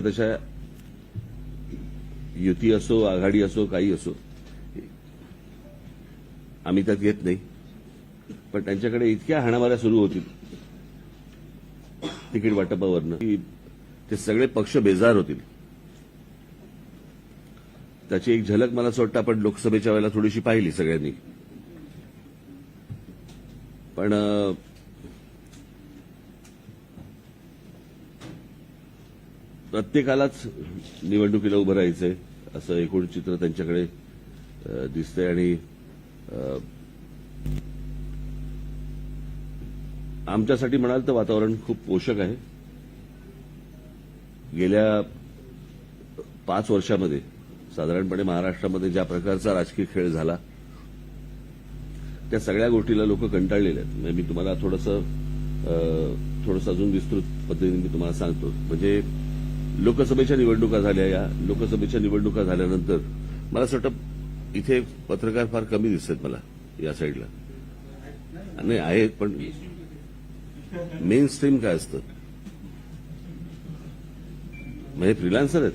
तशा युती असो आघाडी असो काही असो आम्ही त्यात घेत नाही. पण त्यांच्याकडे इतक्या हाणामाऱ्या सुरू होतील तिकीट वाटपावरनं की ते सगळे पक्ष बेजार होतील. त्याची एक झलक मला असं वाटतं आपण लोकसभेच्या वेळेला थोडीशी पाहिली सगळ्यांनी. पण प्रत्येकालाच निवडणुकीला उभं राहायचंय असं एकूण चित्र त्यांच्याकडे दिसतंय आणि आमच्यासाठी म्हणाल तर वातावरण खूप पोषक आहे. गेल्या पाच वर्षामध्ये साधारणपणे महाराष्ट्रामध्ये ज्या प्रकारचा राजकीय खेळ झाला त्या सगळ्या गोष्टीला लोक कंटाळलेले आहेत. म्हणजे मी तुम्हाला थोडंसं थोडंसं अजून विस्तृत पद्धतीने मी तुम्हाला सांगतो. म्हणजे लोकसभेच्या निवडणुका झाल्या या लोकसभेच्या निवडणुका झाल्यानंतर मला असं वाटतं इथे पत्रकार फार कमी दिसत मला या साईडला. नाही आहेत पण मेन स्ट्रीम काय असतं? म्हणजे फ्रीलान्सर आहेत.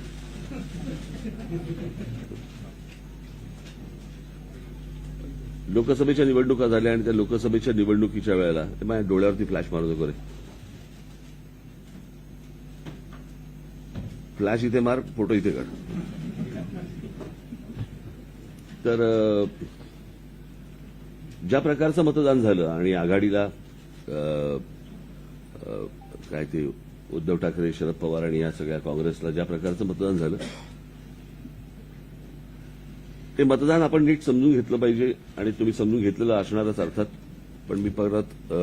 लोकसभेच्या निवडणुका झाल्या आणि त्या लोकसभेच्या निवडणुकीच्या वेळेला ते माझ्या डोळ्यावरती फ्लॅश मारत वगैरे फ्लॅश इथे मार फोटो इथे काढ. तर ज्या प्रकारचं मतदान झालं आणि आघाडीला काय ते उद्धव ठाकरे शरद पवार आणि या सगळ्या काँग्रेसला ज्या प्रकारचं मतदान झालं ते मतदान आपण नीट समजून घेतलं पाहिजे आणि तुम्ही समजून घेतलेलं असणारच अर्थात पण मी परत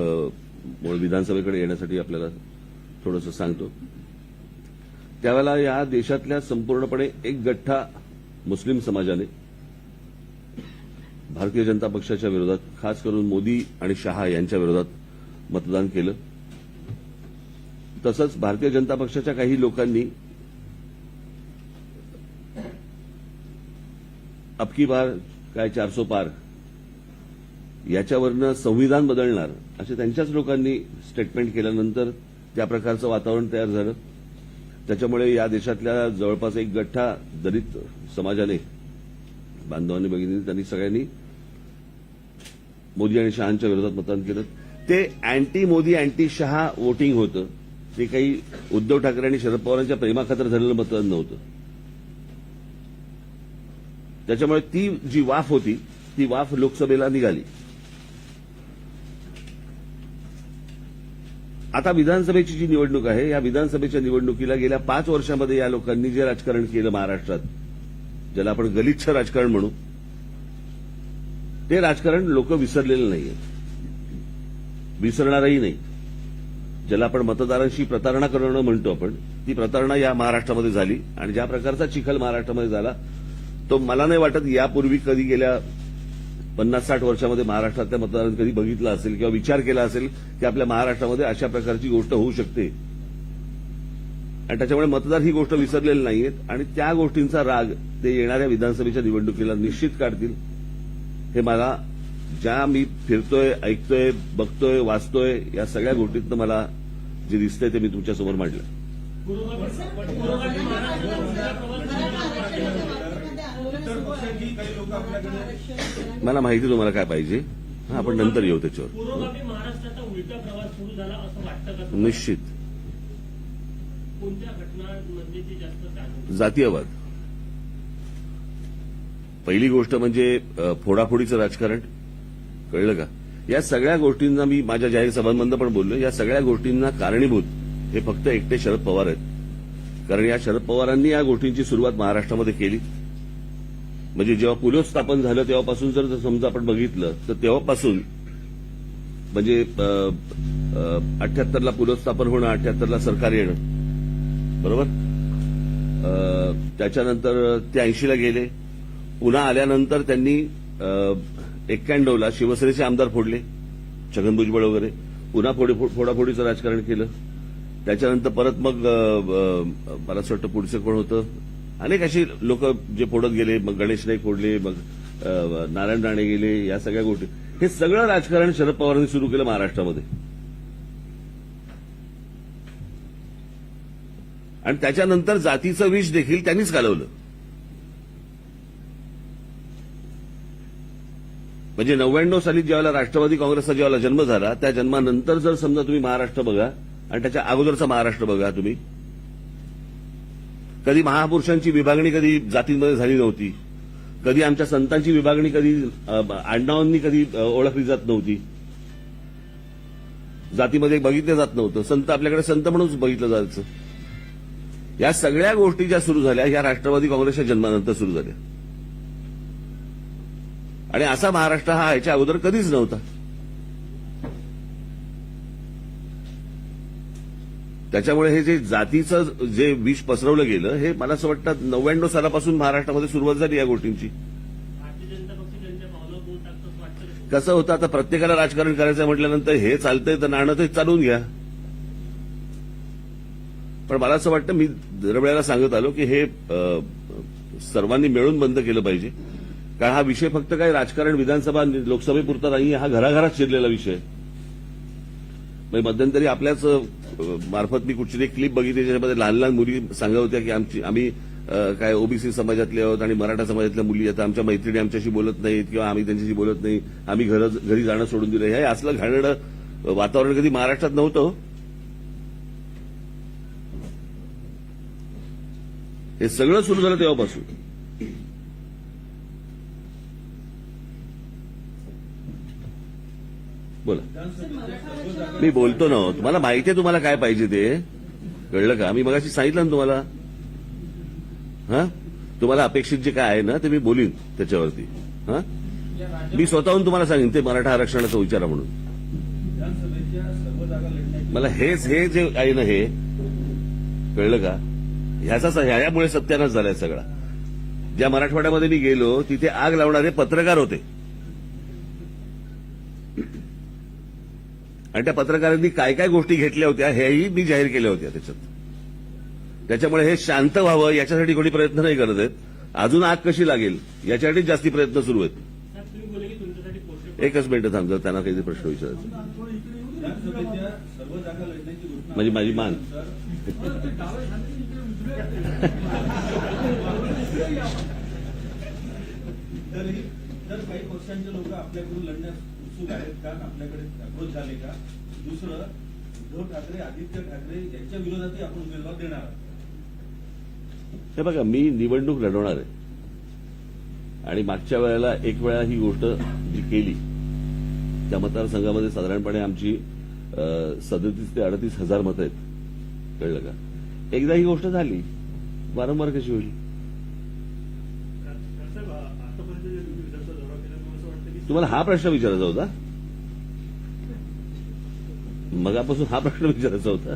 मूळ विधानसभेकडे येण्यासाठी आपल्याला थोडंसं सांगतो. त्यावेळेला या देशातल्या संपूर्णपणे एक गठ्ठा मुस्लिम समाजाने भारतीय जनता पक्षाच्या विरोधात खास करून मोदी आणि शहा यांच्या विरोधात मतदान केलं. तसंच भारतीय जनता पक्षाच्या काही लोकांनी अबकी बार काय चारसो पार याच्यावरनं संविधान बदलणार असे त्यांच्याच लोकांनी स्टेटमेंट केल्यानंतर त्या प्रकारचं वातावरण तयार झालं. त्याच्यामुळे या देशातल्या जवळपास एक गठ्ठा दलित समाजाने बांधवांनी बघितली त्यांनी सगळ्यांनी मोदी आणि शहांच्या विरोधात मतदान केलं. ते anti Modi anti Shah voting होतं. ते काही उद्धव ठाकरे आणि शरद पवारांच्या प्रेमाखातर झालेलं मतदान नव्हतं. त्याच्यामुळे ती जी वाफ होती ती वाफ लोकसभेला निघाली. आता विधानसभेची जी निवडणूक आहे या विधानसभेच्या निवडणुकीला गेल्या पाच वर्षामध्ये या लोकांनी जे राजकारण केलं महाराष्ट्रात ज्याला आपण गलिच्छ राजकारण म्हणू ते राजकारण लोक विसरलेलं नाहीये. विसरणारही नाही. ज्याला आपण मतदारांशी प्रतारणा करणं म्हणतो आपण ती प्रतारणा या महाराष्ट्रामध्ये झाली. आणि ज्या प्रकारचा चिखल महाराष्ट्रामध्ये झाला तो मला नाही वाटत यापूर्वी कधी गेल्या पन्नास साठ वर्षामध्ये महाराष्ट्रातल्या मतदारांनी कधी बघितला असेल किंवा विचार केला असेल की आपल्या महाराष्ट्रामध्ये अशा प्रकारची गोष्ट होऊ शकते. आणि त्याच्यामुळे मतदार ही गोष्ट विसरलेली नाहीयेत आणि त्या गोष्टींचा राग ते येणाऱ्या विधानसभेच्या निवडणुकीला निश्चित काढतील. हे मला ज्या मी फिरतोय ऐकतोय बघतोय वाचतोय या सगळ्या गोष्टीतनं मला जे दिसतंय ते मी तुमच्यासमोर मांडलं. पक्षाची काही लोक आपल्याकडे मला माहिती तुम्हाला काय पाहिजे? हा आपण नंतर येऊ त्याच्यावर. पूर्वगामी महाराष्ट्राचा उलटा प्रवास सुरू झाला असं वाटतं का तुम्हाला? निश्चित. कोणत्या घटनांमध्ये ते जास्त जाणवतं? जातीयवाद. पहिली गोष्ट म्हणजे फोडाफोडीचं राजकारण. कळलं का? या सगळ्या गोष्टींना मी माझ्या जाहीर सभांमधनं पण बोललो या सगळ्या गोष्टींना कारणीभूत हे फक्त एकटे शरद पवार आहेत. कारण या शरद पवारांनी या गोष्टींची सुरुवात महाराष्ट्रामध्ये केली. म्हणजे जेव्हा पुलोस स्थापन झालं तेव्हापासून जर समजा आपण बघितलं तर तेव्हापासून म्हणजे अठ्याहत्तरला पुलोस स्थापन होणं अठ्याहत्तरला सरकार येणं. बरोबर? त्याच्यानंतर ते ऐंशीला गेले. पुन्हा आल्यानंतर त्यांनी एक्क्याण्णवला शिवसेनेचे आमदार फोडले छगन भुजबळ वगैरे. पुन्हा फोडी फोडाफोडीचं राजकारण केलं. त्याच्यानंतर परत मग मला असं वाटतं पुढचं कोण होतं? अनेक अशी लोक जे फोडत गेले मग गणेश नाईक फोडले मग नारायण राणे गेले या सगळ्या गोष्टी. हे सगळं राजकारण शरद पवारांनी सुरू केलं महाराष्ट्रामध्ये. आणि त्याच्यानंतर जातीचं विष देखील त्यांनीच घालवलं. म्हणजे नव्याण्णव साली ज्यावेळेला राष्ट्रवादी काँग्रेसचा ज्यावेळेला जन्म झाला त्या जन्मानंतर जर समजा तुम्ही महाराष्ट्र बघा आणि त्याच्या अगोदरचा महाराष्ट्र बघा तुम्ही कधी महापुरुषांची विभागणी कधी जातींमध्ये झाली नव्हती. कधी आमच्या संतांची विभागणी कधी आडनावांनी कधी ओळखली जात नव्हती. जातीमध्ये बघितलं जात नव्हतं. संत आपल्याकडे संत म्हणूनच बघितलं जायचं. या सगळ्या गोष्टी ज्या सुरू झाल्या ह्या राष्ट्रवादी काँग्रेसच्या जन्मानंतर सुरू झाल्या. आणि असा महाराष्ट्र हा याच्या अगोदर कधीच नव्हता. त्याच्यामुळे हे जे जातीचं जे विष पसरवलं गेलं हे मला असं वाटतं नव्याण्णव सालापासून महाराष्ट्रामध्ये सुरुवात झाली या गोष्टींची. कसं होतं आता प्रत्येकाला राजकारण करायचं म्हटल्यानंतर हे चालतंय तर नाणं ते चालवून घ्या. पण मला असं वाटतं मी दरवेळेला सांगत आलो की हे सर्वांनी मिळून बंद केलं पाहिजे. कारण हा विषय फक्त काय राजकारण विधानसभा लोकसभेपुरता नाही हा घराघरात शिरलेला विषय आहे. म्हणजे मध्यंतरी आपल्याच मार्फत मी कुठची एक क्लिप बघितली ज्याच्यामध्ये लहान लहान मुली सांगत होत्या की आमची आम्ही काय ओबीसी समाजातले आहोत आणि मराठा समाजातल्या मुली आता आमच्या मैत्रिणी आमच्याशी बोलत नाहीत किंवा आम्ही त्यांच्याशी बोलत नाही आम्ही घर घरी जाणं सोडून दिलं. हे असलं घाणेरडं वातावरण कधी महाराष्ट्रात नव्हतं. हे सगळं सुरू झालं तेव्हापासून. बोला. मी बोलतो ना हो. तुम्हाला माहिती आहे तुम्हाला काय पाहिजे ते. कळलं का? मी मगाशी सांगितलं ना तुम्हाला. हा? तुम्हाला अपेक्षित जे काय आहे ना ते मी बोलीन त्याच्यावरती. हा? मी स्वतःहून तुम्हाला सांगेन ते मराठा आरक्षणाचा विचारा म्हणून. मला हेच हे जे आहे ना हे कळलं का? ह्याचा ह्यामुळे सत्यानाश झालाय सगळा. ज्या मराठवाड्यामध्ये मी गेलो तिथे आग लावणारे पत्रकार होते. आणि त्या पत्रकारांनी काय काय गोष्टी घेतल्या होत्या हेही मी जाहीर केल्या होत्या त्याच्यात. त्याच्यामुळे हे शांत व्हावं याच्यासाठी कोणी प्रयत्न नाही करत आहेत. अजून आग कशी लागेल याच्यासाठी जास्ती प्रयत्न सुरू आहेत. एकच मिनिटं थांबतात त्यांना काही प्रश्न विचारायचा म्हणजे माझी मान. तर काही पक्षांचे लोक आपल्याकडून लढण्यास उत्सुक आहेत का आपल्याकडे अप्रोच झाले का? दुसरं उद्धव ठाकरे आदित्य ठाकरे यांच्या विरोधातही आपण उमेदवार देणार हे बघा मी निवडणूक लढवणार आहे. आणि मागच्या वेळेला एक वेळा ही गोष्ट जी केली त्या मतदारसंघामध्ये साधारणपणे आमची सदतीस ते अडतीस हजार मतं आहेत. कळलं का? एकदा ही गोष्ट झाली वारंवार कशी होईल साहेब आतापर्यंत जे तुम्ही विधानसभा दौरा केला मला असं वाटतं की तुम्हाला हा प्रश्न विचारायचा होता मगापासून हा प्रश्न विचारायचा होता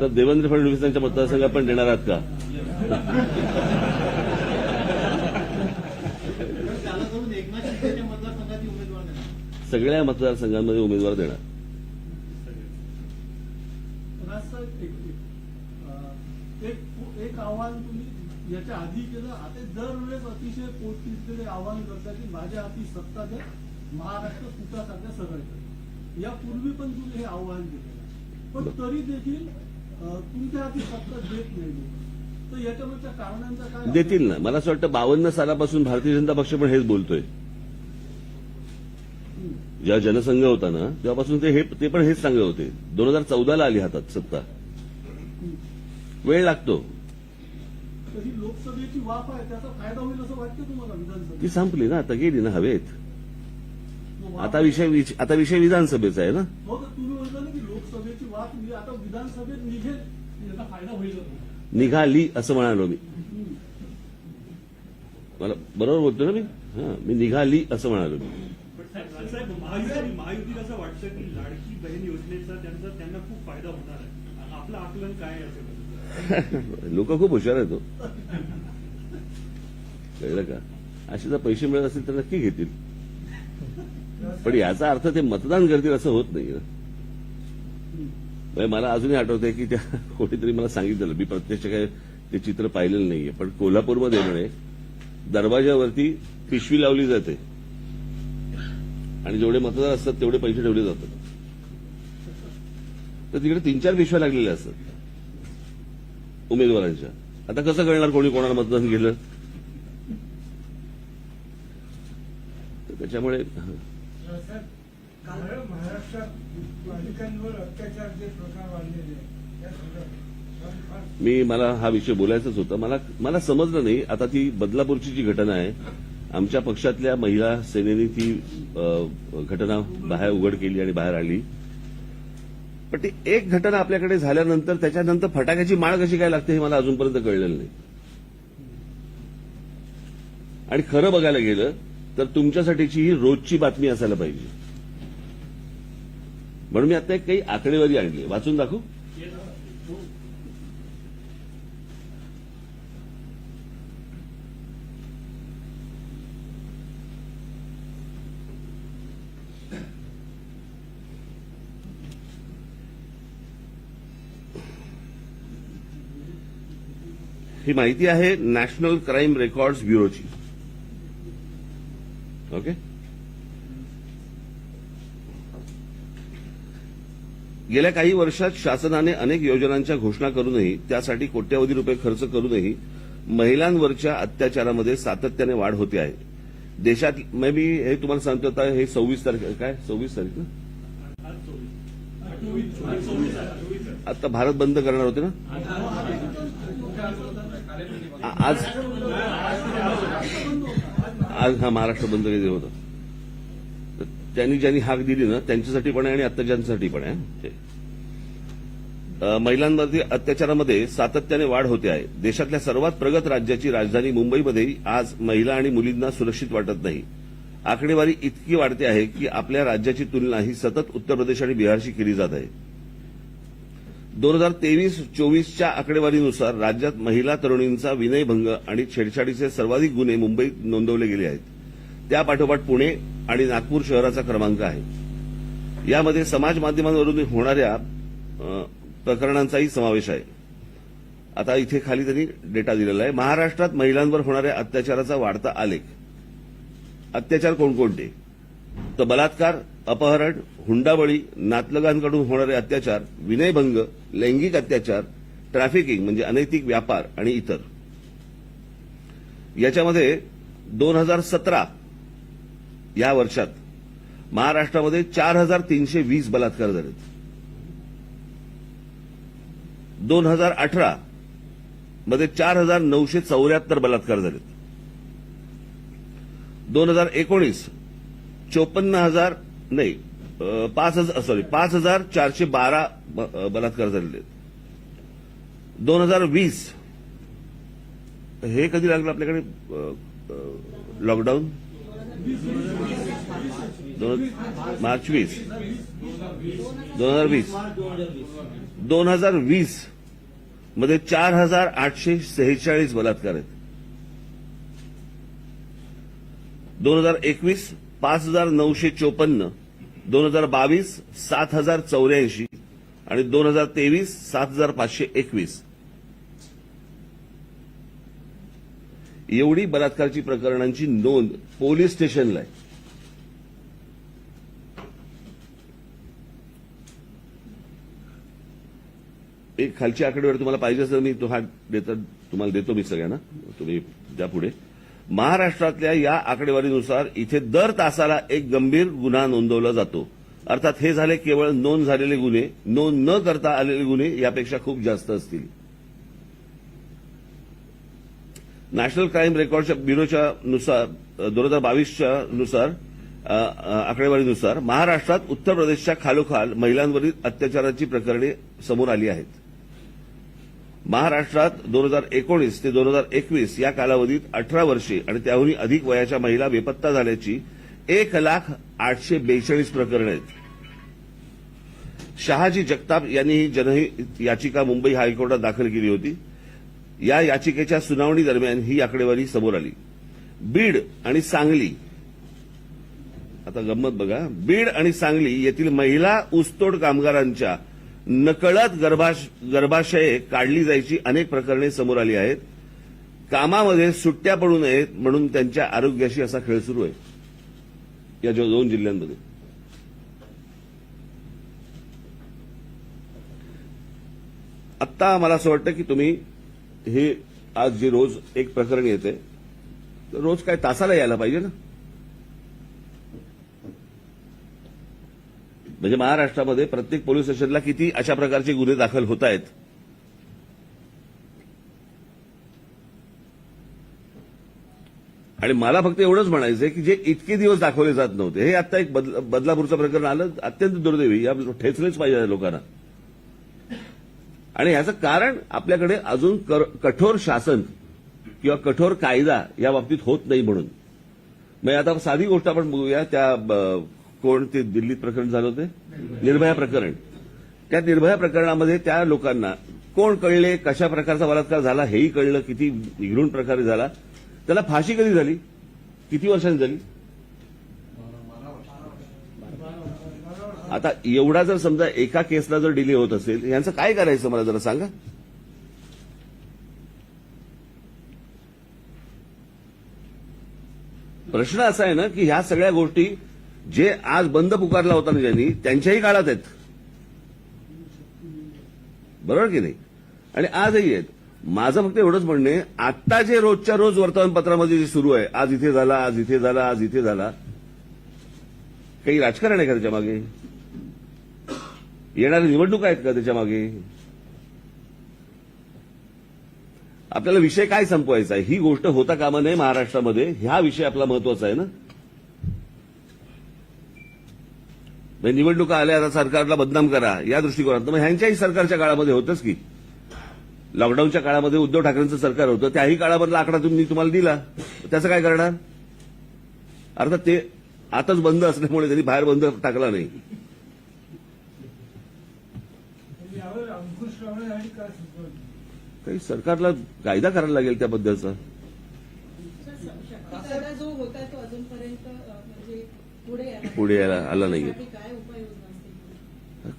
तर देवेंद्र फडणवीस यांच्या मतदारसंघात पण देणार आहात का सगळ्या मतदारसंघांमध्ये उमेदवार देणार एक आव्हान याच्या आधी केलं आता दरवेळेस अतिशय पोटतिडकीने आव्हान करता की माझ्या हाती सत्ता द्या महाराष्ट्र सुखासारख्या सरळ करा यापूर्वी पण तुम्ही हे आव्हान केलेलं. पण तरी देखील तुमच्या हाती सत्ता देत नाही. तर याच्यावरच्या कारणांचा काय देतील ना मला असं वाटतं बावन्न सालापासून भारतीय जनता पक्ष पण हेच बोलतोय. जेव्हा जनसंघ होता ना तेव्हापासून ते हे ते पण हेच सांगत होते दोन हजार चौदाला आली हातात सत्ता. वेळ लागतो तर ही लोकसभेची वाफ आहे त्याचा फायदा होईल असं वाटतं तुम्हाला विधानसभेत? ती संपली ना आता गेली ना हवेत. आता विषय विच- आता विषय विधानसभेचा आहे ना? हो तर तुम्ही म्हटलं ना की लोकसभेची वाट आता विधानसभेत निघेल याचा फायदा होईल का तुम्हाला? निघाली असं म्हणालो मी. मला बरोबर बोलतो ना मी? हा मी निघाली असं म्हणालो मी. पण साहेब साहेब, महायुती महायुतीला असं वाटतं की लाडकी बहीण योजनेचा त्यांचा त्यांना खूप फायदा होणार आहे. आपलं आकलन काय आहे असं? लोक खूप हुशार आहेत हो. कळलं का? असे जर पैसे मिळत असतील तर नक्की घेतील. पण याचा अर्थ ते मतदान करतील असं होत नाही ना. म्हणजे मला अजूनही आठवतंय की त्या कोणीतरी मला सांगितलं मी प्रत्यक्ष काय ते चित्र पाहिलेलं नाहीये पण कोल्हापूरमध्ये म्हणे दरवाजावरती पिशवी लावली जाते. आणि जेवढे मतदार असतात तेवढे पैसे ठेवले जातात. तर तिकडे तीन चार पिशव्या लागलेल्या असतात. उमेदवारांच्या. आता कसं कळणार कोणी कोणाला मतदान केलं? तर त्याच्यामुळे मी मला हा विषय बोलायचाच होता. मला मला समजलं नाही. आता ती बदलापूरची जी घटना आहे आमच्या पक्षातल्या महिला सेनेने ती घटना बाहेर उघड केली आणि बाहेर आली पण ती एक घटना आपल्याकडे झाल्यानंतर त्याच्यानंतर फटाक्याची माळ कशी काय लागते हे मला अजूनपर्यंत कळलेलं नाही. आणि खरं बघायला गेलं तर तुमच्यासाठीची ही रोजची बातमी असायला पाहिजे. म्हणून मी आता एक काही आकडेवारी आणली वाचून दाखवू? ही माहिती आहे नॅशनल क्राईम रेकॉर्ड्स ब्युरोची ओके गेल्या काही वर्षात शासनाने अनेक योजनांच्या घोषणा करूनही त्यासाठी कोट्यवधी रुपये खर्च करूनही महिलांवरच्या अत्याचारामध्ये सातत्याने वाढ होते आहे. देशात मे मी हे तुम्हाला सांगतो आता हे सव्वीस तारीख काय? सव्वीस तारीख ना. आता भारत बंद करणार होते ना? आज आज हा महाराष्ट्र बंद केलं होतं. तर त्यांनी ज्यांनी हाक दिली ना त्यांच्यासाठी पण आहे आणि अत्याचारांसाठी पण आहे. महिलांवरती अत्याचारामध्ये सातत्याने वाढ होते आहे. देशातल्या सर्वात प्रगत राज्याची राजधानी मुंबईमध्ये आज महिला आणि मुलींना सुरक्षित वाटत नाही. आकडेवारी इतकी वाढते आहे की आपल्या राज्याची तुलना ही सतत उत्तर प्रदेश आणि बिहारशी केली जात आहे. दोन हजार तेवीस चोवीसच्या आकडेवारीनुसार राज्यात महिला तरुणींचा विनयभंग आणि छेडछाडीचे सर्वाधिक गुन्हे मुंबईत नोंदवले गेले आहेत. त्यापाठोपाठ पुणे आणि नागपूर शहराचा क्रमांक आहे. यामध्ये समाज माध्यमांवरून होणाऱ्या प्रकरणांचाही समावेश आहे. आता इथे खाली त्यांनी डेटा दिलेला आहे. महाराष्ट्रात महिलांवर होणाऱ्या अत्याचाराचा वाढता आलेख. अत्याचार कोणकोणते? तर बलात्कार अपहरण हुंडाबळी नातलगांकडून होणारे अत्याचार विनयभंग लैंगिक अत्याचार ट्रॅफिकिंग म्हणजे अनैतिक व्यापार आणि इतर. याच्यामध्ये दोन हजार सतरा या वर्षात महाराष्ट्रामध्ये चार हजार तीनशे वीस बलात्कार झालेत. दोन हजार अठरा मध्ये चार हजार नऊशे चौऱ्याहत्तर बलात्कार झालेत. दोन हजार एकोणीस चोपन्न हजार नाही पाच हजार सॉरी पाच हजार चारशे बारा बलात्कार झालेले आहेत. दोन हजार वीस हे कधी लागलं आपल्याकडे लॉकडाऊन दोन मार्च वीस. दोन हजार वीस. दोन हजार वीसमध्ये चार हजार आठशे सेहेचाळीस बलात्कार आहेत. दोन हजार एकवीस पाच हजार नऊशे चोपन्न दोन हजार बावीस सात हजार चौऱ्याऐंशी आणि दोन हजार तेवीस सात हजार पाचशे एकवीस. एवढी बलात्कारची प्रकरणांची नोंद पोलीस स्टेशनला आहे. एक खालची आकडेवारी तुम्हाला पाहिजे असेल मी तो हा देता तुम्हाला देतो मी सगळ्यांना. तुम्ही द्या पुढे. महाराष्ट्रातल्या या आकडेवारीनुसार इथे दर तासाला एक गंभीर गुन्हा नोंदवला जातो. अर्थात हे झाले केवळ नोंद झालेले गुन्हे. नोंद न करता आलेले गुन्हे यापेक्षा खूप जास्त असतील. नॅशनल क्राईम रेकॉर्डच्या ब्युरोच्या नुसार दोन हजार बावीसच्या नुसार आकडेवारीनुसार महाराष्ट्रात उत्तर प्रदेशच्या खालोखाल महिलांवरील अत्याचाराची प्रकरणे समोर आली आहेत. महाराष्ट्रात दोन हजार एकोणीस ते दोन हजार एकवीस या कालावधीत अठरा वर्षे आणि त्याहूनही अधिक वयाच्या महिला बेपत्ता झाल्याची एक लाख आठशे बेचाळीस प्रकरणं आहेत. शहाजी जगताप यांनी ही जनहित याचिका मुंबई हायकोर्टात दाखल केली होती. या याचिकेच्या सुनावणी दरम्यान ही आकडेवारी समोर आली. बीड आणि सांगली आता गंमत बघा. बीड आणि सांगली येथील महिला ऊसतोड कामगारांच्या नकळत गर्भाश गर्भाशये काढली जायची अनेक प्रकरणे समोर आली आहेत. कामामध्ये सुट्ट्या पडू नयेत म्हणून त्यांच्या आरोग्याशी असा खेळ सुरू आहे. या जो दोन जिल्ह्यांमध्ये. आत्ता मला असं वाटतं की तुम्ही हे आज जे रोज एक प्रकरण येते तर रोज काय तासाला यायला पाहिजे ना? म्हणजे महाराष्ट्रामध्ये प्रत्येक पोलीस स्टेशनला किती अशा प्रकारचे गुन्हे दाखल होत आहेत? आणि मला फक्त एवढंच म्हणायचं आहे की जे इतके दिवस दाखवले जात नव्हते हे आता एक बदला- बदलापूरचं प्रकरण आलं अत्यंत दुर्दैवी या ठेचलेच पाहिजे लोकांना. आणि ह्याचं कारण आपल्याकडे अजून कठोर शासन किंवा कठोर कायदा या बाबतीत होत नाही म्हणून. मग आता साधी गोष्ट आपण बघूया त्या ब- कोण ते दिल्लीत प्रकरण झालं होते? निर्भया प्रकरण. त्या निर्भया प्रकरणामध्ये त्या लोकांना कोण कळले कशा प्रकारचा बलात्कार झाला हेही कळलं किती निघून प्रकारे झाला त्याला फाशी कधी झाली? किती वर्षांनी झाली? आता एवढा जर समजा एका केसला जर डिले होत असेल यांचं काय करायचं मला जरा सांगा? प्रश्न असा आहे ना की ह्या सगळ्या गोष्टी जे आज बंद पुकारला होता ना ज्यांनी त्यांच्याही काळात आहेत. बरोबर की नाही? आणि आजही आहेत. माझं फक्त एवढंच म्हणणे आता जे रोजच्या रोज वर्तमानपत्रामध्ये जे सुरू आहे आज इथे झाला आज इथे झाला आज इथे झाला काही राजकारण आहे का त्याच्यामागे? येणाऱ्या निवडणुका आहेत का त्याच्यामागे? आपल्याला विषय काय संपवायचा आहे? ही गोष्ट होता कामा नये महाराष्ट्रामध्ये. हा विषय आपला महत्त्वाचा आहे ना म्हणजे निवडणुका आल्या आता सरकारला बदनाम करा या दृष्टिकोनात मग ह्यांच्याही सरकारच्या काळामध्ये होतच की लॉकडाऊनच्या काळामध्ये उद्धव ठाकरेंचं सरकार होतं त्याही काळामधला आकडा तुम्ही तुम्हाला दिला त्याचं काय करणार अर्थात ते आताच बंद असल्यामुळे त्यांनी बाहेर बंद टाकला नाही काही सरकारला कायदा करायला लागेल त्याबद्दलचा जो होता तो अजूनपर्यंत पुढे यायला पुढे यायला आला नाहीये. त्यासाठी काय उपाययोजना असतील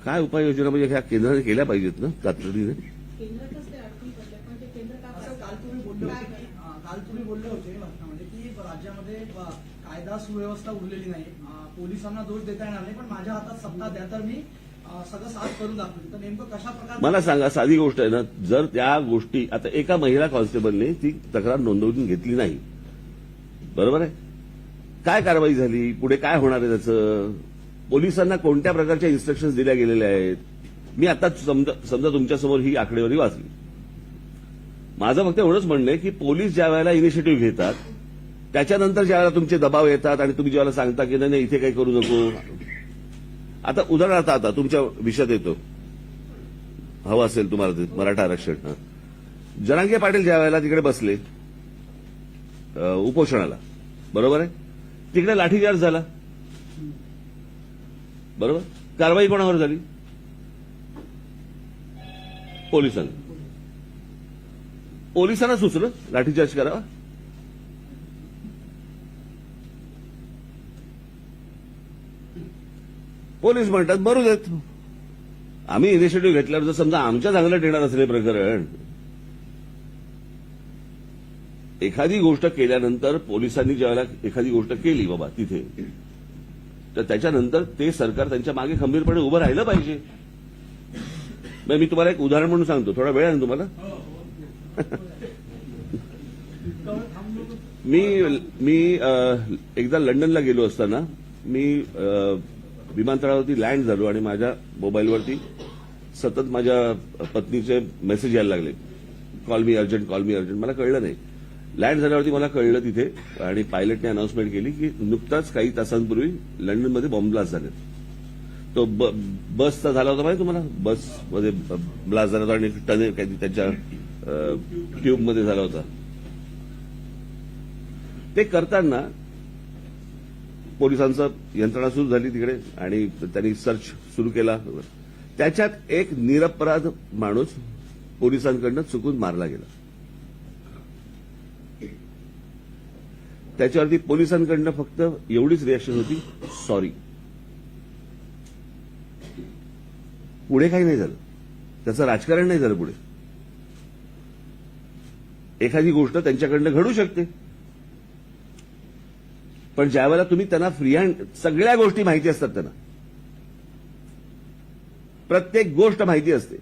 काय उपाययोजना म्हणजे ह्या केंद्राने केल्या पाहिजेत ना तातडीने? केंद्रातच ते अडकून पडले पण ते केंद्र का असं काल तुम्ही बोलले काय होते की करणार? अं, काल तुम्ही बोलले होते भाषणामध्ये की राज्यामध्ये अं, कायदा सुव्यवस्था उरलेली नाही. पोलिसांना दोष देता येणार नाही पण माझ्या हातात सत्ता द्या तर मी सगळं साफ करून दाखवेल तर नेमकं कशा प्रकारे मला सांगा साधी गोष्ट आहे ना जर त्या गोष्टी आता एका महिला कॉन्स्टेबलने ती तक्रार नोंदवून घेतली नाही. बरोबर आहे? काय कारवाई झाली? पुढे काय होणार आहे त्याचं? पोलिसांना कोणत्या प्रकारच्या इन्स्ट्रक्शन्स दिल्या गेलेल्या आहेत? मी आता समजा समजा तुमच्यासमोर ही आकडेवारी वाचली. माझं फक्त एवढंच म्हणणं आहे की पोलीस ज्या वेळेला इनिशिएटिव्ह घेतात त्याच्यानंतर ज्या वेळेला तुमचे दबाव येतात आणि तुम्ही ज्यावेळेला सांगता की नाही नाही, इथे काही करू नको. आता उदाहरणार्थ आता तुमच्या विषयात येतो. हवं असेल तुम्हाला ते मराठा आरक्षण हं. जरांगे पाटील ज्या वेळेला तिकडे बसले उपोषणाला बरोबर आहे? तिकडे लाठीचार्ज झाला. बरोबर? कारवाई कोणावर झाली? पोलिसांना. पोलिसांना सुचलं? लाठीचार्ज करावा? पोलीस म्हणतात बरू देत. आम्ही इनिशिएटिव्ह घेतल्यावर जर समजा आमच्या चांगलं येणार असेल प्रकरण एखादी गोष्ट केल्यानंतर पोलिसांनी ज्यावेळेला एखादी गोष्ट केली बाबा तिथे तर त्याच्यानंतर ते सरकार त्यांच्या मागे खंबीरपणे उभं राहिलं पाहिजे. मग मी तुम्हाला एक उदाहरण म्हणून सांगतो. थोडा वेळ आहे ना तुम्हाला? मी मी एकदा लंडनला गेलो असताना मी विमानतळावरती लँड झालो आणि माझ्या मोबाईलवरती सतत माझ्या पत्नीचे मेसेज यायला लागले. कॉल मी अर्जंट कॉल मी अर्जंट मला कळलं नाही. लँड झाल्यावरती मला कळलं तिथे आणि पायलटने अनाउन्समेंट केली की नुकताच काही तासांपूर्वी लंडनमध्ये बॉम्बब्लास्ट झाले तो ब- बसचा झाला होता माहिती तुम्हाला? बसमध्ये ब्लास्ट झाला होता आणि टने काही त्याच्या ट्यूबमध्ये झाला होता. ते करताना पोलिसांचं यंत्रणा सुरू झाली तिकडे आणि त्यांनी सर्च सुरू केला. त्याच्यात एक निरपराध माणूस पोलिसांकडनं चुकून मारला गेला. त्याच्यावरती पोलिसांकडनं फक्त एवढीच रिॲक्शन होती सॉरी पुढे काही नाही झालं. त्याचं राजकारण नाही झालं पुढे. एखादी गोष्ट त्यांच्याकडनं घडू शकते. पण ज्यावेळेला तुम्ही त्यांना फ्री हँड सगळ्या गोष्टी माहिती असतात त्यांना. प्रत्येक गोष्ट माहिती असते.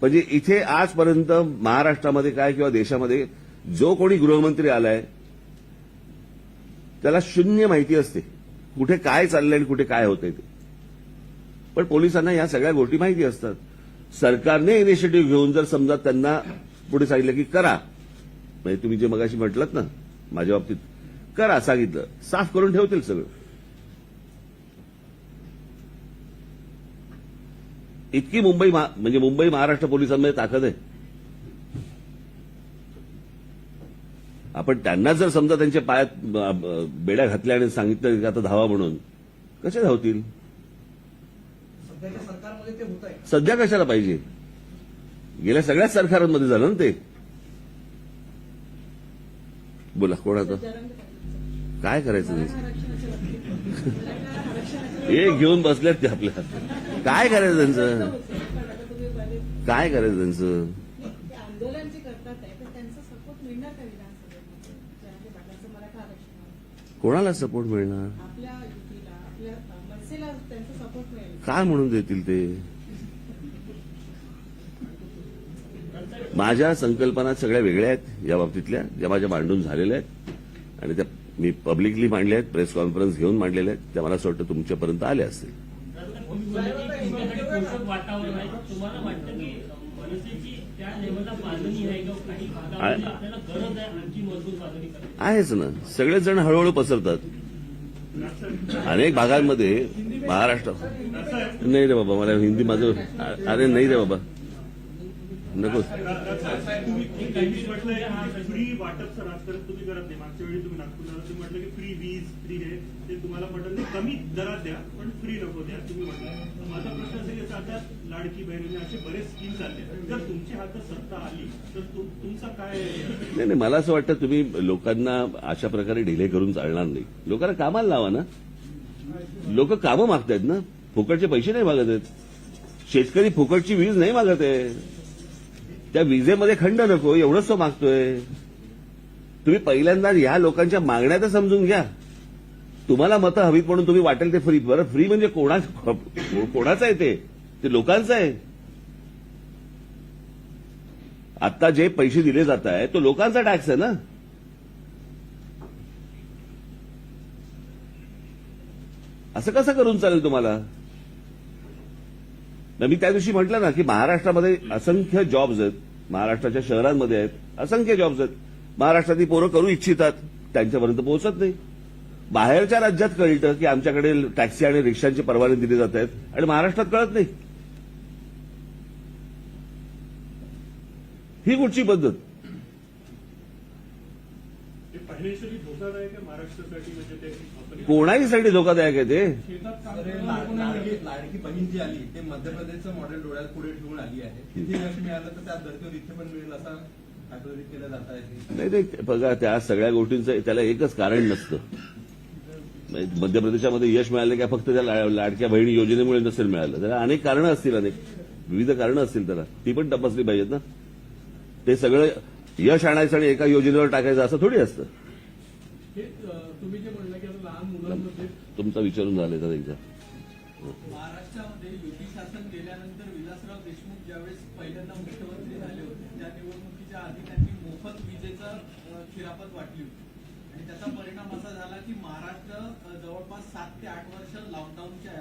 म्हणजे इथे आजपर्यंत महाराष्ट्रामध्ये काय किंवा देशामध्ये जो कोणी गृहमंत्री आलाय त्याला शून्य माहिती असते. कुठे काय चाललंय आणि कुठे काय होतंय ते. पण पोलिसांना या सगळ्या गोष्टी माहिती असतात. सरकारने इनिशिएटिव्ह घेऊन जर समजा त्यांना पुढे सांगितलं की करा. म्हणजे तुम्ही जे मगाशी म्हटलात ना माझ्या बाबतीत करा सांगितलं. साफ करून ठेवतील सगळं. इतकी मुंबई महा- म्हणजे मुंबई महाराष्ट्र पोलिसांमध्ये ताकद आहे. आपण त्यांना जर समजा त्यांच्या पायात बेड्या घातल्या आणि सांगितलं की आता धावा म्हणून कसे धावतील? सध्या कशाला पाहिजे? गेल्या सगळ्याच सरकारांमध्ये झालं ना ते. बोला कोणाचं. काय करायचं हे घेऊन बसलेत ते आपल्या काय करायचं त्यांचं? काय करायचं त्यांचं ते आंदोलन जे करतात आहे तर त्यांचा सपोर्ट मिळणार का विधानसभेमध्ये जरांगे पाटलांचं मराठा आरक्षणाला कोणाला सपोर्ट मिळणार? काय म्हणून देतील ते? माझ्या संकल्पना सगळ्या वेगळ्या आहेत या बाबतीतल्या ज्या माझ्या मांडून झालेल्या आहेत आणि त्या मी पब्लिकली मांडल्या आहेत प्रेस कॉन्फरन्स घेऊन मांडलेल्या आहेत त्या मला असं वाटतं तुमच्यापर्यंत आल्या असतील. त्या आहेच ना. सगळेच जण हळूहळू पसरतात. अनेक भागांमध्ये महाराष्ट्र. नाही रे बाबा मला हिंदी माझं अरे नाही रे बाबा. नको. फ्री वाटप सर की फ्री तुम्ही करत नाही. मागच्या वेळी तुम्ही नागपूरला म्हटलं की फ्री वीज फ्री हे. तुम्हाला पटत कमी दरात द्या पण फ्री नको द्या तुम्ही म्हटलं माझा प्रश्न असेल याचा आता लाडकी बहिणी असे बरेच स्कीम चालले जर तुमच्या हातात सत्ता आली तर तुमचा काय नाही नाही मला असं वाटतं तुम्ही लोकांना अशा प्रकारे ढिले करून चालणार नाही. लोकांना कामाला लावा ना. लोक कामं मागतायत ना. फुकटचे पैसे नाही मागत आहेत. शेतकरी फुकटची वीज नाही मागत आहे. त्या विजेमध्ये खंड नको एवढंच तो मागतोय. तुम्ही पहिल्यांदा या लोकांच्या मागण्या तर समजून घ्या. तुम्हाला मतं हवीत म्हणून तुम्ही वाटेल ते फ्री बरं फ्री म्हणजे कोणा कोणाचं आहे ते? ते लोकांचं आहे. आता जे पैसे दिले जात आहे तो लोकांचा टॅक्स आहे ना? असं कसं करून चालेल तुम्हाला? मी त्या दिवशी म्हटलं ना की महाराष्ट्रामध्ये असंख्य जॉब्स आहेत. महाराष्ट्राच्या शहरांमध्ये आहेत असंख्य जॉब्स आहेत. महाराष्ट्रातली पोरं करू इच्छितात. त्यांच्यापर्यंत पोहोचत नाही. बाहेरच्या राज्यात कळतं की आमच्याकडे टॅक्सी आणि रिक्षांचे परवाने दिले जात आहेत आणि महाराष्ट्रात कळत नाही. ही कुठची पद्धत? म्हणजे कोणाहीसाठी धोकादायक आहे ते? लाडकी लाडकी बहीण जी आली ते मध्य प्रदेशचं मॉडेल डोळ्यात पुढे ठेवून आली आहे. तिथे यश मिळालं तर त्या धर्तीवर इथे पण मिळेल असा खातरी केलं जात आहे. नाही नाही बघा त्या सगळ्या गोष्टींचं त्याला एकच कारण नसतं. मध्य प्रदेशामध्ये यश मिळालं काय फक्त त्या लाडक्या बहिणी योजनेमुळे नसेल मिळालं. त्याला अनेक कारणं असतील अनेक. विविध कारणं असतील त्याला. ती पण तपासली पाहिजेत ना. ते सगळं यश आणायचं आणि एका योजनेवर टाकायचं असं थोडी असतं. तुमचा विचारून झालं तर एकदा. महाराष्ट्रामध्ये युती शासन गेल्यानंतर विलासराव देशमुख ज्यावेळेस पहिल्यांदा मुख्यमंत्री झाले होते त्या निवडणुकीच्या आधी त्यांनी मोफत विजेचं खिरापत वाटली होती. त्याचा परिणाम असा झाला की महाराष्ट्र जवळपास सात ते आठ वर्ष लॉकडाऊनच्या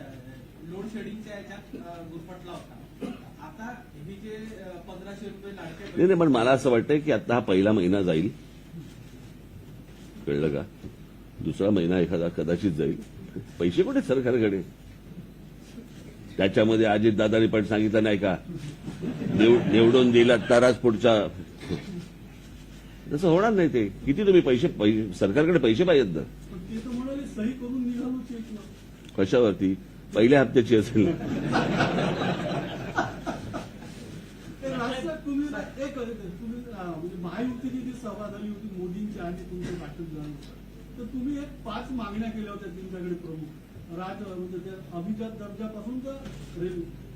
लोड शेडिंगच्या याच्यात गुरफटला होता. आता हे जे पंधराशे रुपये लाडके नाही नाही पण मला असं वाटतंय की आता हा पहिला महिना जाईल. कळलं का? दुसरा महिना एखादा कदाचित जाईल. पैसे कुठे सरकारकडे? त्याच्यामध्ये अजित दादानी पण सांगितलं नाही का? निवडून दिला तरच पुढच्या तसं होणार नाही ते. किती तुम्ही पैसे सरकारकडे पैसे पाहिजेत ना. कशावरती? पहिल्या हप्त्याची असेल महायुतीची जी सभा झाली होती मोदींची आणि तुमचं तर तुम्ही एक पाच मागण्या केल्या होत्या तुमच्याकडे प्रमुख राज म्हणजे त्या अभिजात दर्जापासून तर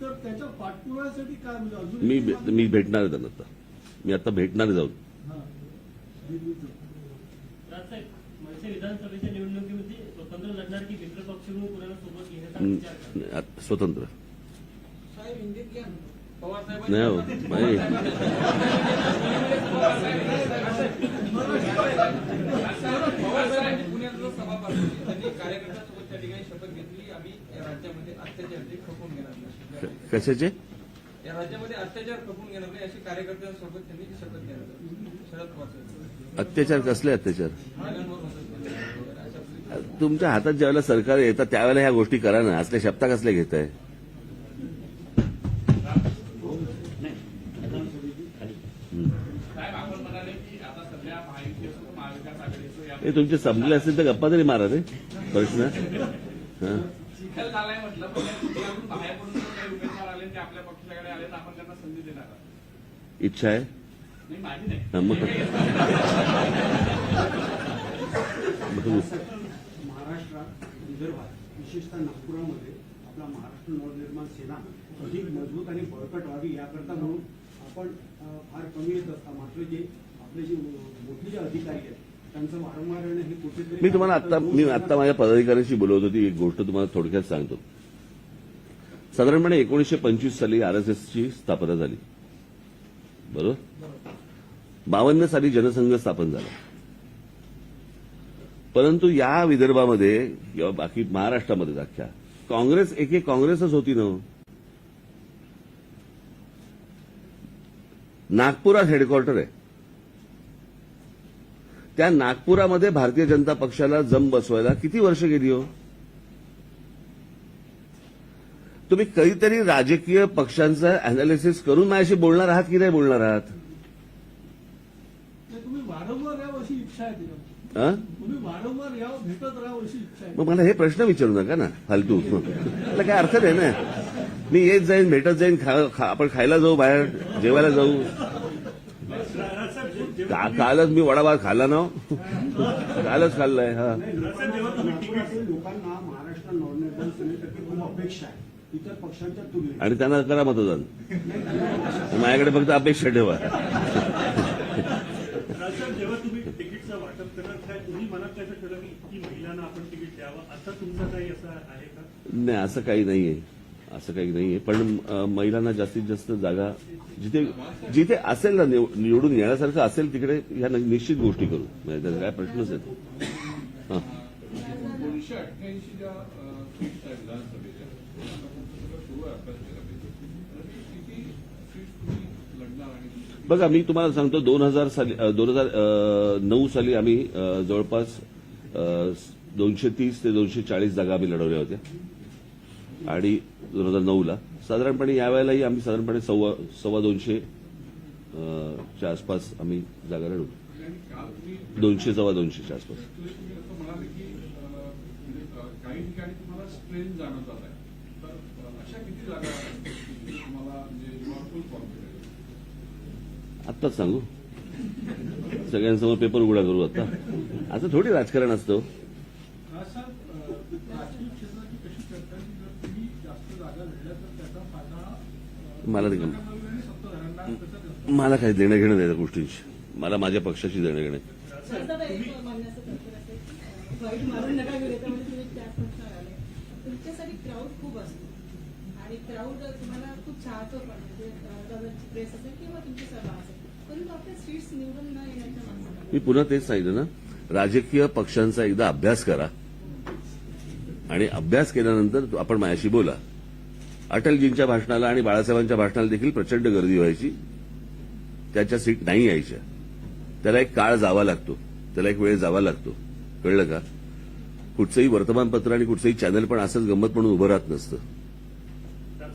तर त्याच्या पाठपुराव्यासाठी काय म्हणजे अजून मी भेटणार आहे त्यांना आता. मी आता भेटणार जाऊन. विधानसभेच्या निवडणुकीमध्ये स्वतंत्र लढणार की मित्र पक्ष म्हणून कोणाला सोबत घेण्याचा स्वतंत्र. नाही बाई. पुण्यात जो सभा पार पडली, त्यांनी कार्यकर्त्यांसोबत त्या ठिकाणी शपथ घेतली. आम्ही या राज्यामध्ये अत्याचाराचे खपून घेणार नाही. क- कशाचे? या राज्यामध्ये अत्याचार खपून घेणार नाही अशी कार्यकर्त्यांसोबत त्यांनी शपथ घेणार शरद पवार साहेब. अत्याचार कसले अत्याचार? तुमच्या हातात ज्यावेळेला सरकार येतात त्यावेळेला ह्या गोष्टी करा ना. असल्या शब्दा कसले घेत आहे हे तुमचे संपले असतील तर गप्पा तरी मारा रे. प्रश्न. इच्छा आहे? नाही माझी नाही हं, मग महाराष्ट्रात विदर्भात विशेषतः नागपुरामध्ये आपला महाराष्ट्र नवनिर्माण सेना अधिक मजबूत आणि बळकट व्हावी याकरता म्हणून आपण फार कमी येत असता मात्र जे आपले जे मोठे जे अधिकारी आहेत मी तुम्हाला आता मी आता माझ्या पदाधिकाऱ्यांशी बोलवत होती. एक गोष्ट तुम्हाला थोडक्यात सांगतो. साधारणपणे एकोणीसशे पंचवीस साली आरएसएसची स्थापना झाली. बरोबर? बावन्न साली जनसंघ स्थापन झाला. परंतु या विदर्भामध्ये किंवा बाकी महाराष्ट्रामध्ये अख्ख्या काँग्रेस एक एक काँग्रेसच होती ना? नागपुरात हेडक्वार्टर आहे. त्या नागपुरामध्ये भारतीय जनता पक्षाला जम बसवायला किती वर्ष गेली हो? तुम्ही कधीतरी राजकीय पक्षांचं अनालिसिस करून माझ्याशी बोलणार आहात की नाही बोलणार आहात ते तुम्ही वारंवार यावं अशी इच्छा आहे तिला हं? तुम्ही वारंवार यावं भेटत राहावं अशी इच्छा आहे मग मला हे प्रश्न विचारू नका ना फालतू. त्याला काय अर्थ नाही ना. मी येत जाईन भेटत जाईन खा- खा- आपण खायला जाऊ बाहेर जेवायला जाऊ. कालच मी वडापाव खाल्ला ना हो. कालच खाल्लाय हा. राजसाहेब, जेव्हा तुम्ही तिकीट नागपुरातील लोकांना महाराष्ट्र नवनिर्माण सेनेसाठी खूप अपेक्षा आहे. इतर पक्षांच्या तुलनेत. आणि त्यांना करा मतदान. माझ्याकडे फक्त अपेक्षा ठेवा राजसाहेब जेव्हा तुम्ही तिकीटचं वाटप करणार काय तुम्ही मनात कसं ठरवलं की की महिलांना आपण तिकीट द्यावं? असं तुमचं काही असं आहे का? नाही असं काही नाहीये. असं काही नाहीये. पण अं, महिलांना जास्तीत जास्त जागा जिथे जिथे असेल ना निव- निवडून येण्यासारखं असेल तिकडे ह्या न- निश्चित गोष्टी करू. म्हणजे त्याचा काय प्रश्नच आहे हा. दोनशे अठ्ठ्याऐंशी ज्या अ, सीट्स आहेत विधानसभेच्या आतापर्यंत सगळं सुरू आहे अभ्यास केला किती सीट्स तुम्ही लढणार आणि बघा मी तुम्हाला सांगतो दोन हजार साली दोन हजार नऊ साली आम्ही अ, जवळपास दोनशे तीस ते दोनशे चाळीस जागा आम्ही लढवल्या होत्या. आणि दोन हजार नऊला. साधारणपणे यावेळेलाही आम्ही साधारणपणे सव्वा सव्वा दोनशे च्या आसपास आम्ही जागा लढवू दोनशे सव्वा दोनशेच्या आसपास. आत्ताच सांगू. सगळ्यांसमोर पेपर उघडा करू आता. असं थोडी राजकारण असतं हो. मला मला काही देणं घेणं नाही त्या गोष्टींशी. मला माझ्या पक्षाशी देणं घेणं मी पुन्हा तेच सांगितलं ना राजकीय पक्षांचा एकदा अभ्यास करा. आणि अभ्यास केल्यानंतर आपण माझ्याशी बोला. अटलजींच्या भाषणाला आणि बाळासाहेबांच्या भाषणाला देखील प्रचंड गर्दी व्हायची. त्याच्या सीट नाही यायच्या. त्याला एक काळ जावा लागतो. त्याला एक वेळ जावा लागतो. कळलं का? कुठचंही वर्तमानपत्र आणि कुठचंही चॅनल पण असंच गंमत म्हणून उभं राहत नसतं.